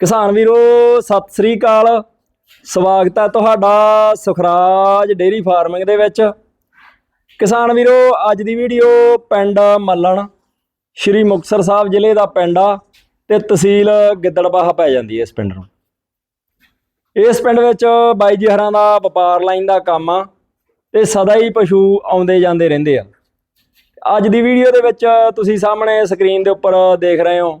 ਕਿਸਾਨ ਵੀਰੋ, ਸਤਿ ਸ੍ਰੀ ਅਕਾਲ। ਸਵਾਗਤ ਹੈ ਤੁਹਾਡਾ ਸੁਖਰਾਜ ਡੇਰੀ ਫਾਰਮਿੰਗ ਦੇ ਵਿੱਚ। ਕਿਸਾਨ ਵੀਰੋ, ਅੱਜ ਦੀ ਵੀਡੀਓ ਪਿੰਡ ਮੱਲਣ, ਸ਼੍ਰੀ ਮੁਕਤਸਰ ਸਾਹਿਬ ਜ਼ਿਲ੍ਹੇ ਦਾ ਪਿੰਡ ਆ ਤੇ ਤਹਿਸੀਲ ਗਿੱਦੜਬਾਹਾ ਪੈ ਜਾਂਦੀ ਹੈ ਇਸ ਪਿੰਡ ਨੂੰ। ਇਸ ਪਿੰਡ ਵਿੱਚ ਬਾਈ ਜੀ ਹਰਾਂ ਦਾ ਵਪਾਰ ਲਾਈਨ ਦਾ ਕੰਮ ਆ ਤੇ ਸਦਾ ਹੀ ਪਸ਼ੂ ਆਉਂਦੇ ਜਾਂਦੇ ਰਹਿੰਦੇ ਆ। ਅੱਜ ਦੀ ਵੀਡੀਓ ਦੇ ਵਿੱਚ ਤੁਸੀਂ ਸਾਹਮਣੇ ਸਕਰੀਨ ਦੇ ਉੱਪਰ ਦੇਖ ਰਹੇ ਹੋ।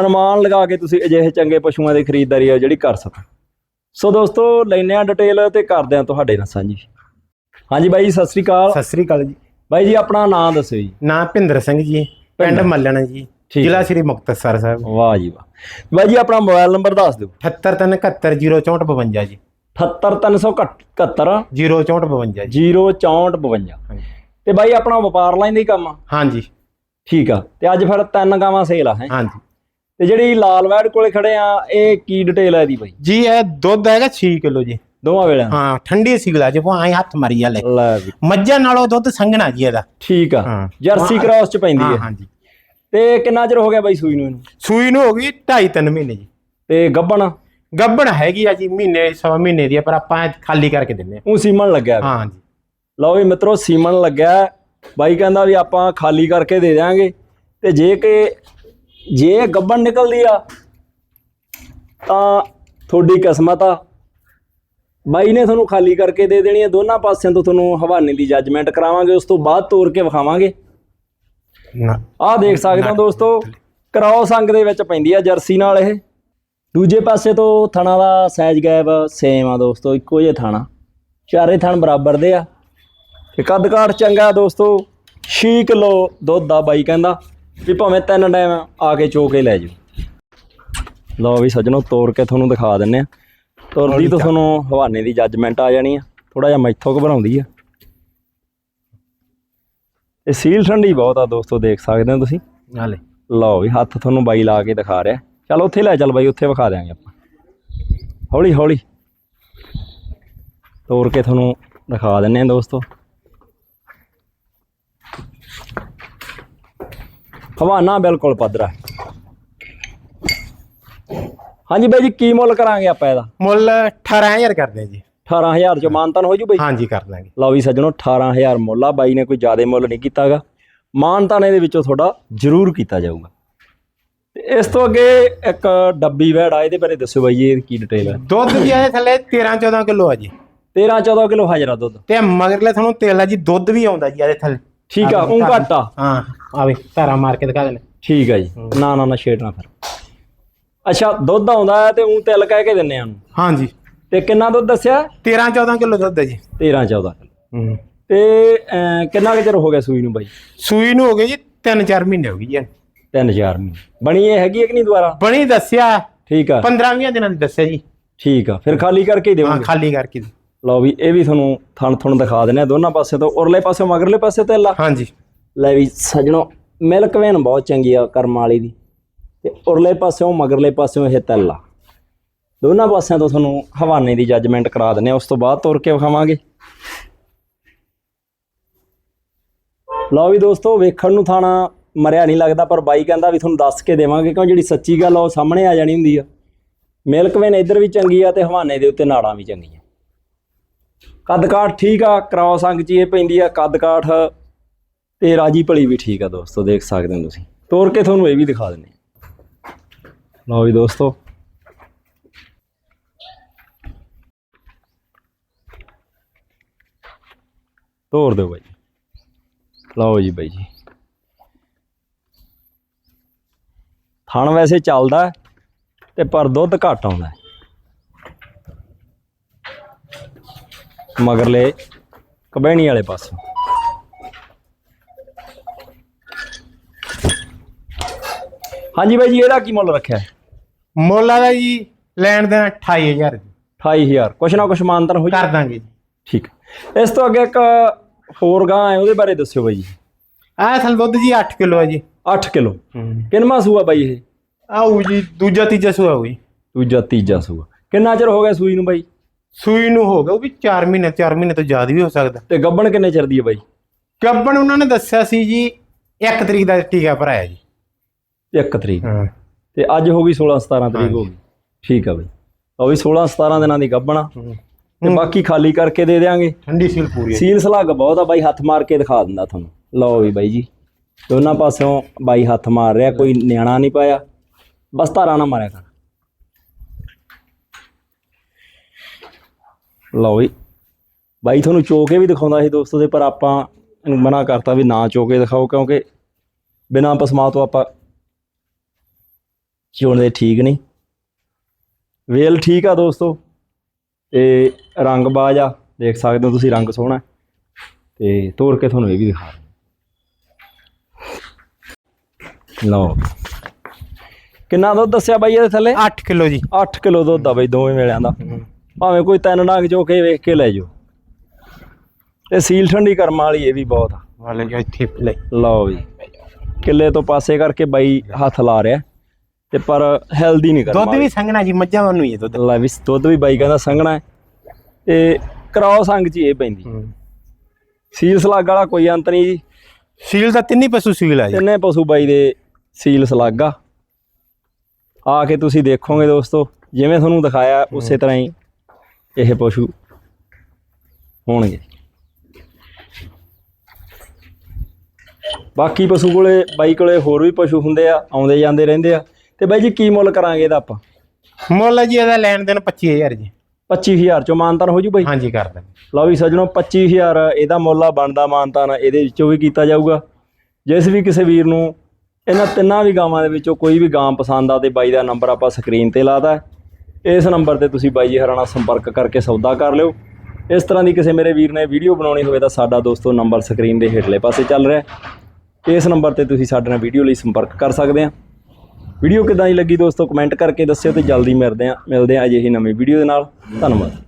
ਅਨੁਮਾਨ ਲਗਾ ਕੇ ਤੁਸੀਂ ਅਜਿਹੇ ਚੰਗੇ ਪਸ਼ੂਆਂ ਦੀ ਖਰੀਦਦਾਰੀ ਆ ਜਿਹੜੀ ਕਰ ਸਕੋ। ਸੋ ਦੋਸਤੋ ਲੈਨੇ ਆ ਡਿਟੇਲ ਤੇ ਕਰਦੇ ਆ ਤੁਹਾਡੇ ਨਾਲ ਸਾਂਝੀ। ਹਾਂਜੀ ਬਾਈ ਜੀ, ਸਤਿ ਸ੍ਰੀ ਅਕਾਲ। ਸਤਿ ਸ੍ਰੀ ਅਕਾਲ ਜੀ। ਬਾਈ ਜੀ ਆਪਣਾ ਨਾਮ ਦੱਸਿਓ ਜੀ। ਨਾਮ ਭਿੰਦਰ ਸਿੰਘ ਜੀ ਪਿੰਡ। ਮੱਲਣ ਜੀ ਜ਼ਿਲ੍ਹਾ। ਸ੍ਰੀ ਮੁਕਤਸਰ ਸਾਹਿਬ। ਵਾਹ ਜੀ ਵਾਹ। ਬਾਈ ਜੀ ਆਪਣਾ ਮੋਬਾਈਲ ਨੰਬਰ ਦੱਸ ਦਿਓ। 783710452 ਜੀ। 78371 0452 ਜੀ। 06452 ਹਾਂਜੀ। ਤੇ ਬਾਈ ਆਪਣਾ ਵਪਾਰ ਲਾਈਨ ਦਾ ਹੀ ਕੰਮ ਆ। ਹਾਂਜੀ। ਠੀਕ ਆ। ਤੇ ਅੱਜ ਫਿਰ ਤਿੰਨ ਗਾਵਾਂ ਸੇਲ ਆ ਹੈ? ਹਾਂਜੀ। ਤੇ ਜਿਹੜੀ ਲਾਲ ਵੈੜ ਕੋਲੇ ਖੜੇ ਆ ਇਹ ਕੀ ਡਿਟੇਲ ਹੈ ਇਹਦੀ ਬਾਈ? ਜੀ ਇਹ ਦੁੱਧ ਹੈਗਾ 6 ਕਿਲੋ ਜੀ। ਦੋਵਾਂ ਵੇਲਿਆਂ? ਦਾ? ਹਾਂ ਠੰਡੀ ਸਿਗਲਾ ਜੇ ਆਏ ਹੱਥ ਮਾਰੀ ਵਾਲੇ ਲੈ। ਮੱਝਾਂ ਨਾਲੋਂ ਦੁੱਧ ਸੰਘਣਾ ਜੀ ਇਹਦਾ। ਠੀਕ ਆ। ਜਰਸੀ ਕ੍ਰਾਸ ਚ ਪੈਂਦੀ ਹਾਂ ਹੈ ਹਾਂਜੀ। ਤੇ ਕਿੰਨਾ ਚਿਰ ਹੋ ਗਿਆ ਬਾਈ ਸੂਈ ਨੂੰ ਇਹਨੂੰ? ਸੂਈ ਨੂੰ ਹੋ ਗਈ 2.5 3 ਮਹੀਨੇ ਜੀ। ਤੇ ਗੱਬਣ? ਗੱਬੜ ਹੈਗੀ ਆ ਜੀ ਮਹੀਨੇ ਸਵਾ ਮਹੀਨੇ ਦੀ ਪਰ ਆਪਾਂ ਖਾਲੀ ਕਰਕੇ ਦਿੰਨੇ ਉਹ ਸੀਮਨ ਲੱਗਿਆ। ਹਾਂ ਜੀ ਲਓ ਵੀ ਮਿੱਤਰੋ ਸੀਮਨ ਲੱਗਿਆ। ਬਾਈ ਕਹਿੰਦਾ ਵੀ ਆਪਾਂ ਖਾਲੀ ਕਰਕੇ ਦੇ ਦਿਆਂਗੇ। ਤੇ ਜੇ ਕਿ ਜੇ ਗੱਬਣ ਨਿਕਲਦੀ ਆ ਤਾਂ ਤੁਹਾਡੀ ਕਿਸਮਤ ਆ। ਬਾਈ ਨੇ ਤੁਹਾਨੂੰ ਖਾਲੀ ਕਰਕੇ ਦੇ ਦੇਣੀ ਆ ਦੋਨਾਂ ਪਾਸਿਆਂ ਤੋਂ ਤੁਹਾਨੂੰ ਹਵਾਨੇ ਦੀ ਜੱਜਮੈਂਟ ਕਰਾਵਾਂਗੇ ਉਸ ਤੋਂ ਬਾਅਦ ਤੋਰ ਕੇ ਵਿਖਾਵਾਂਗੇ। ਆਹ ਦੇਖ ਸਕਦੇ ਹੋ ਦੋਸਤੋ ਕ੍ਰਾਸ ਅੰਗ ਦੇ ਵਿੱਚ ਪੈਂਦੀ ਆ ਜਰਸੀ ਨਾਲ ਇਹ। ਦੂਜੇ ਪਾਸੇ ਤੋਂ ਥਣਾ ਦਾ ਸਾਈਜ਼ ਗੈਪ ਸੇਮ ਆ ਦੋਸਤੋ ਇੱਕੋ ਜਿਹਾ ਥਾਣਾ। ਚਾਰੇ ਥਣ ਬਰਾਬਰ ਦੇ ਆ। ਤੇ ਕੱਦ ਕਾਠ ਚੰਗਾ ਦੋਸਤੋ 6 ਕਿਲੋ ਦੁੱਧ ਦਾ ਬਾਈ ਕਹਿੰਦਾ। ਵੀ ਭਾਵੇਂ ਤਿੰਨ ਟਾਈਮ ਆ ਕੇ ਚੋ ਕੇ ਲੈ ਜਾਓ ਲਓ ਵੀ ਸੱਜਣੋ ਤੋੜ ਕੇ ਤੁਹਾਨੂੰ ਦਿਖਾ ਦਿੰਨੇ ਆ। ਤੁਰਦੀ ਤੋਂ ਤੁਹਾਨੂੰ ਹਵਾਨੇ ਦੀ ਜੱਜਮੈਂਟ ਆ ਜਾਣੀ ਆ। ਥੋੜਾ ਜਿਹਾ ਮੈਥੋਂ ਘਬਰਾਉਂਦੀ ਆ। ਇਹ ਸੀਲ ਠੰਡੀ ਬਹੁਤ ਆ ਦੋਸਤੋ ਦੇਖ ਸਕਦੇ ਹੋ ਤੁਸੀਂ। ਨਾਲੇ ਲਓ ਵੀ ਹੱਥ ਤੁਹਾਨੂੰ ਬਾਈ ਲਾ ਕੇ ਦਿਖਾ ਰਿਹਾ। ਚਲ ਉੱਥੇ ਲੈ ਚੱਲ ਬਾਈ ਉੱਥੇ ਵਿਖਾ ਦਿਆਂਗੇ ਆਪਾਂ। ਹੌਲੀ ਹੌਲੀ ਤੋੜ ਕੇ ਤੁਹਾਨੂੰ ਦਿਖਾ ਦਿੰਨੇ ਆ ਦੋਸਤੋ। ਹਵਾਨਾ ਬਿਲਕੁਲ ਪੱਧਰਾ। ਹਾਂਜੀ ਬਾਈ ਜੀ ਕੀ ਮੁੱਲ ਕਰਾਂਗੇ ਆਪਾਂ ਇਹਦਾ? ਮੁੱਲ 18000 ਕਰਦੇ ਆ ਜੀ। 18000 ਚ ਮਾਨਤਨ ਹੋ ਜੂ ਬਾਈ? ਹਾਂਜੀ ਕਰ ਦਾਂਗੇ। ਲਓ ਵੀ ਸੱਜਣੋ 18000 ਮੁੱਲ ਆ। ਬਾਈ ਨੇ ਕੋਈ ਜ਼ਿਆਦਾ ਮੁੱਲ ਨਹੀਂ ਕੀਤਾਗਾ। ਮਾਨਤਾਨ ਇਹਦੇ ਵਿੱਚੋਂ ਤੁਹਾਡਾ ਜ਼ਰੂਰ ਕੀਤਾ ਜਾਊਗਾ। ਇਸ ਤੋਂ ਅੱਗੇ ਇੱਕ ਡੱਬੀ ਵੈੜ ਆ ਇਹਦੇ ਬਾਰੇ ਦੱਸੋ ਬਾਈ ਇਹ ਕੀ ਡਿਟੇਲ ਹੈ ਦੁੱਧ ਵੀ ਆਏ ਥੱਲੇ 13 14 ਕਿਲੋ ਆ ਜੀ। 13 14 ਕਿਲੋ ਹਾਜ਼ਰਾ ਦੁੱਧ। ਤੇ ਮਗਰਲੇ ਤੁਹਾਨੂੰ ਤੇਲ ਆ ਜੀ ਦੁੱਧ ਵੀ ਆਉਂਦਾ ਜੀ ਇਹਦੇ ਥੱਲੇ। ਠੀਕ ਆ ਉਹ ਘੱਟ ਆ। ਹਾਂ। ਆਵੇ ਧਾਰਾ ਮਾਰ ਕੇ ਦਿਖਾ ਦੇਣੇ। ਠੀਕ ਆ ਜੀ। ਨਾ ਨਾ ਨਾ ਛੇੜਨਾ ਫਿਰ। ਅੱਛਾ ਦੁੱਧ ਆਉਂਦਾ ਹੈ ਤੇ ਉਹ ਤਿਲ ਕਹਿ ਕੇ ਦਿੰਨੇ ਆ ਉਹਨੂੰ? ਹਾਂਜੀ। ਤੇ ਕਿੰਨਾ ਦੁੱਧ ਦੱਸਿਆ? 13 14 ਕਿਲੋ ਦੁੱਧ ਹੈ ਜੀ। 13 14 ਕਿਲੋ। ਹੂੰ। ਤੇ ਕਿੰਨਾ ਕੁ ਚਿਰ ਹੋ ਗਿਆ ਸੂਈ ਨੂੰ ਬਾਈ? ਸੂਈ ਨੂੰ ਹੋ ਗਏ ਜੀ 3-4 ਮਹੀਨੇ ਹੋ ਗਏ ਜੀ। 3000 ਮਹੀਨੇ। ਬਣੀ ਇਹ ਹੈਗੀ ਹੈ ਕਿ ਨਹੀਂ ਦੁਬਾਰਾ? ਬਣੀ ਦੱਸਿਆ। ਠੀਕ ਆ। 15 ਦਿਨਾਂ ਦੀ ਦੱਸਿਆ ਜੀ। ਠੀਕ ਆ ਫਿਰ ਖਾਲੀ ਕਰਕੇ ਹੀ ਹਾਂ ਦੇਵਾਂਗੇ। ਖਾਲੀ ਕਰਕੇ ਲਓ ਵੀ ਇਹ ਵੀ ਤੁਹਾਨੂੰ ਥਣ ਥਣ ਦਿਖਾ ਦਿੰਦੇ ਆ ਦੋਨਾਂ ਪਾਸੇ ਤੋਂ ਉਰਲੇ ਪਾਸੇ ਮਗਰਲੇ ਪਾਸੇ ਤੇ ਲਾ। ਹਾਂਜੀ। ਲੈ ਵੀ ਸਜਣੋ ਮਿਲਕ ਵੇਨ ਬਹੁਤ ਚੰਗੀ ਆ ਕਰਮ ਵਾਲੀ ਦੀ। ਤੇ ਉਰਲੇ ਪਾਸਿਓਂ ਮਗਰਲੇ ਪਾਸਿਓਂ ਇਹ ਤਿਲ ਦੋਨਾਂ ਪਾਸਿਆਂ ਤੋਂ ਤੁਹਾਨੂੰ ਹਵਾਨੇ ਦੀ ਜੱਜਮੈਂਟ ਕਰਾ ਦਿੰਦੇ ਆ ਉਸ ਤੋਂ ਬਾਅਦ ਤੁਰ ਕੇ ਵਿਖਾਵਾਂਗੇ। ਲਓ ਵੀ ਦੋਸਤੋ ਵੇਖਣ ਨੂੰ ਥਾਣਾ ਮਰਿਆ ਨਹੀਂ ਲੱਗਦਾ ਪਰ ਬਾਈ ਕਹਿੰਦਾ ਵੀ ਤੁਹਾਨੂੰ ਦੱਸ ਕੇ ਦੇਵਾਂਗੇ ਕਿਉਂ ਜਿਹੜੀ ਸੱਚੀ ਗੱਲ ਆ ਉਹ ਸਾਹਮਣੇ ਆ ਜਾਣੀ ਹੁੰਦੀ ਆ। ਮਿਲਕ ਵੇਨ ਇੱਧਰ ਵੀ ਚੰਗੀ ਆ ਤੇ ਹਵਾਨੇ ਦੇ ਉੱਤੇ ਨਾੜਾਂ ਵੀ ਚੰਗੀਆਂ। ਕੱਦ ਕਾਠ ਠੀਕ ਆ ਕ੍ਰਾਸ ਅੰਗ ਚ ਇਹ ਪੈਂਦੀ ਆ ਕੱਦ ਕਾਠ ਤੇ ਰਾਜੀ ਭਲੀ ਵੀ ਠੀਕ ਆ ਦੋਸਤੋ ਦੇਖ ਸਕਦੇ ਹੋ ਤੁਸੀਂ। ਤੋੜ ਕੇ ਤੁਹਾਨੂੰ ਇਹ ਵੀ ਦਿਖਾ ਦਿੰਦੇ ਲਓ ਵੀ ਦੋਸਤੋ। ਤੋੜ ਦਿਓ ਬਾਈ। ਲਓ ਜੀ ਬਾਈ ਜੀ। ਥਣ ਵੈਸੇ ਚੱਲਦਾ ਹੈ, ਤੇ ਪਰ ਦੁੱਧ ਘੱਟ ਆਉਂਦਾ। ਮਗਰਲੇ ਕਬੈਣੀ ਵਾਲੇ ਪਾਸੋਂ। ਹਾਂਜੀ ਬਾਈ ਜੀ ਇਹਦਾ ਕੀ ਮੁੱਲ ਰੱਖਿਆ? ਮੁੱਲ ਦਾ ਜੀ ਲੈਣ ਦੇਣਾ 28000 ਜੀ। 28000 ਕੁਛ ਨਾ ਕੁਛ ਮਾਨਤਨ ਹੋ ਜੀ ਕਰ ਦਾਂਗੇ ਜੀ। ਠੀਕ। ਇਸ ਤੋਂ ਅੱਗੇ ਇੱਕ ਹੋਰ ਗਾਂ ਹੈ ਉਹਦੇ ਬਾਰੇ ਦੱਸਿਓ ਬਾਈ ਜੀ। ਆਹ ਥਲ ਦੁੱਧ ਜੀ 8 ਕਿਲੋ ਹੈ ਜੀ। 8 ਕਿਲੋ। ਹੂੰ। ਕਿੰਨਵਾਂ ਸੂਆ ਬਾਈ ਇਹ? ਆਊ ਜੀ ਦੂਜਾ ਤੀਜਾ ਸੂਆ ਹੋਈ ਦੂਜਾ ਤੀਜਾ ਸੂਆ। ਕਿੰਨਾ ਚਿਰ ਹੋ ਗਿਆ ਸੂਈ ਨੂੰ ਬਾਈ? ਸੂਈ ਨੂੰ ਹੋ ਗਿਆ ਉਹ ਵੀ 4 ਮਹੀਨੇ 4 ਮਹੀਨੇ ਤੋਂ ਜ਼ਿਆਦਾ ਵੀ ਹੋ ਸਕਦਾ। ਤੇ ਗੱਬਣ ਕਿੰਨੇ ਚਿਰ ਦੀ ਹੈ ਬਾਈ? ਗੱਬਣ ਉਹਨਾਂ ਨੇ ਦੱਸਿਆ ਸੀ ਜੀ 1 ਤਰੀਕ ਦਾ ਟੀਕਾ ਭਰਾਇਆ ਜੀ। 1 ਤਰੀਕ। ਹਾਂ। ਤੇ ਅੱਜ ਹੋ ਗਈ 16 17 ਤਰੀਕ ਹੋ ਗਈ। ਠੀਕ ਆ ਬਾਈ। ਉਹ ਵੀ 16 17 ਦਿਨਾਂ ਦੀ ਗੱਬਣਾ ਤੇ ਬਾਕੀ ਖਾਲੀ ਕਰਕੇ ਦੇ ਦੇਾਂਗੇ ਠੰਡੀ ਸੀਲ ਪੂਰੀ ਸੀਲ ਸਲੱਗ ਬਹੁਤ ਆ ਬਾਈ ਹੱਥ ਮਾਰ ਕੇ ਦਿਖਾ ਦਿੰਦਾ ਤੁਹਾਨੂੰ। ਲਓ ਵੀ ਬਾਈ ਜੀ। ਦੋਨਾਂ ਪਾਸਿਓਂ ਬਾਈ ਹੱਥ ਮਾਰ ਰਿਹਾ ਕੋਈ ਨਿਆਣਾ ਨਹੀਂ ਪਾਇਆ। ਬਸ ਧਾਰਾ ਨਾ ਮਾਰਿਆ ਕਰ। ਲਓ ਵੀ ਬਾਈ ਤੁਹਾਨੂੰ ਚੋਕੇ ਵੀ ਦਿਖਾਉਂਦਾ ਸੀ ਦੋਸਤੋ ਦੇ ਪਰ ਆਪਾਂ ਇਹਨੂੰ ਮਨਾ ਕਰਤਾ ਵੀ ਨਾ ਚੋਕੇ ਦਿਖਾਓ ਕਿਉਂਕਿ ਬਿਨਾਂ ਪਸਮਾ ਤੋਂ ਆਪਾਂ ਚੋਣਦੇ ਠੀਕ ਨਹੀਂ। ਵੇਲ ਠੀਕ ਆ ਦੋਸਤੋ ਤੇ ਰੰਗ ਬਾਜ ਆ ਦੇਖ ਸਕਦੇ ਹੋ ਤੁਸੀਂ ਰੰਗ ਸੋਹਣਾ। ਤੇ ਤੋੜ ਕੇ ਤੁਹਾਨੂੰ ਇਹ ਵੀ ਦਿਖਾ ਦਿੰਦੇ। ਲਓ। ਕਿੰਨਾ ਦੁੱਧ ਦੱਸਿਆ ਬਾਈ ਇਹਦੇ ਥੱਲੇ? 8 ਕਿਲੋ ਜੀ। 8 ਕਿਲੋ ਦੁੱਧ ਆ ਬਾਈ ਦੋਵੇਂ ਵੇਲਿਆਂ ਦਾ। ਭਾਵੇਂ ਕੋਈ ਤਿੰਨ ਡੰਗ ਚੋ ਕੇ ਵੇਖ ਕੇ ਲੈ ਜਾਓ। ਤੇ ਸੀਲ ਠੰਡੀ ਕਰਮ ਵਾਲੀ ਇਹ ਵੀ ਬਹੁਤ ਆ। ਵਾਲੇ ਜੀ ਇੱਥੇ ਲੈ ਲਓ ਵੀ ਕਿੱਲੇ ਤੋਂ ਪਾਸੇ ਕਰਕੇ ਬਾਈ ਹੱਥ ਲਾ ਰਿਹਾ ਤੇ ਪਰ ਹੈਲਦੀ ਨਹੀਂ ਕਰਮ ਦੁੱਧ ਵੀ ਸੰਘਣਾ ਜੀ ਮੱਝਾਂ ਵਾਂਗੂ ਹੀ ਹੈ ਦੁੱਧ। ਲੈ ਵੀ ਦੁੱਧ ਵੀ ਬਾਈ ਕਹਿੰਦਾ ਸੰਘਣਾ ਹੈ। ਤੇ ਕਰਾਉ ਸੰਗ ਹੀ ਇਹ ਪੈਂਦੀ। ਸੀਲ ਸਲਾਗ ਵਾਲਾ ਕੋਈ ਅੰਤ ਨਹੀਂ ਜੀ। ਸੀਲ ਦਾ ਤਿੰਨੀ ਪਸ਼ੂ ਸੀਲ ਆ ਜੀ। ਤਿੰਨੇ ਪਸ਼ੂ ਬਾਈ ਦੇ ਸੀਲ ਸਲਾਗ। ਆ ਕੇ ਤੁਸੀਂ ਦੇਖੋਗੇ ਦੋਸਤੋ ਜਿਵੇਂ ਤੁਹਾਨੂੰ ਦਿਖਾਇਆ ਉਸੇ ਤਰ੍ਹਾਂ ਹੀ ਇਹ ਪਸ਼ੂ ਹੋਣਗੇ। ਬਾਕੀ ਪਸ਼ੂ ਕੋਲੇ ਬਾਈ ਕੋਲੇ ਹੋਰ ਵੀ ਪਸ਼ੂ ਹੁੰਦੇ ਆ ਆਉਂਦੇ ਜਾਂਦੇ ਰਹਿੰਦੇ ਆ। ਤੇ ਬਾਈ ਜੀ ਕੀ ਮੁੱਲ ਕਰਾਂਗੇ ਇਹਦਾ ਆਪਾਂ? ਮੁੱਲ ਜੀ ਇਹਦਾ ਲੈਣ ਦੇਣ 25000 ਜੀ। 25000 ਚੋਂ ਮਾਨਤਾਨ ਹੋ ਜੂ ਬਾਈ? ਹਾਂਜੀ ਕਰ ਦਾਂਗੇ ਲਓ ਵੀ ਸੱਜਣੋ 25000 ਇਹਦਾ ਮੁੱਲ ਆ ਬਣਦਾ ਮਾਨਤਾਨ ਇਹਦੇ ਵਿੱਚੋਂ ਵੀ ਕੀਤਾ ਜਾਊਗਾ। ਜਿਸ ਵੀ ਕਿਸੇ ਵੀਰ ਨੂੰ ਇਹਨਾਂ ਤਿੰਨਾਂ ਵੀ ਗਾਵਾਂ ਦੇ ਵਿੱਚੋਂ ਕੋਈ ਵੀ ਗਾਂ ਪਸੰਦ ਆ ਤੇ ਬਾਈ ਦਾ ਨੰਬਰ ਆਪਾਂ ਸਕਰੀਨ ਤੇ ਲਾਤਾ। ਇਸ ਨੰਬਰ ਤੇ ਤੁਸੀਂ ਬਾਈ ਜੀ ਹਰਾਣਾ ਸੰਪਰਕ ਕਰਕੇ ਸੌਦਾ ਕਰ ਲਿਓ। ਇਸ ਤਰ੍ਹਾਂ ਦੀ ਕਿਸੇ ਮੇਰੇ ਵੀਰ ਨੇ ਵੀਡੀਓ ਬਣਾਉਣੀ ਹੋਵੇ ਤਾਂ ਸਾਡਾ ਦੋਸਤੋ ਨੰਬਰ ਸਕਰੀਨ ਦੇ ਹੇਠਲੇ ਪਾਸੇ ਚੱਲ ਰਿਹਾ ਇਸ ਨੰਬਰ ਤੇ ਤੁਸੀਂ ਸਾਡੇ ਨਾਲ ਵੀਡੀਓ ਲਈ ਸੰਪਰਕ ਕਰ ਸਕਦੇ ਆ ਵੀਡੀਓ ਕਿਦਾਂ ਦੀ ਲੱਗੀ ਦੋਸਤੋ, ਕਮੈਂਟ ਕਰਕੇ ਦੱਸਿਓ ਤੇ ਜਲਦੀ ਮਿਲਦੇ ਆ ਮਿਲਦੇ ਆ ਅਜਿਹੀ ਨਵੀਂ ਵੀਡੀਓ ਦੇ ਨਾਲ। ਧੰਨਵਾਦ।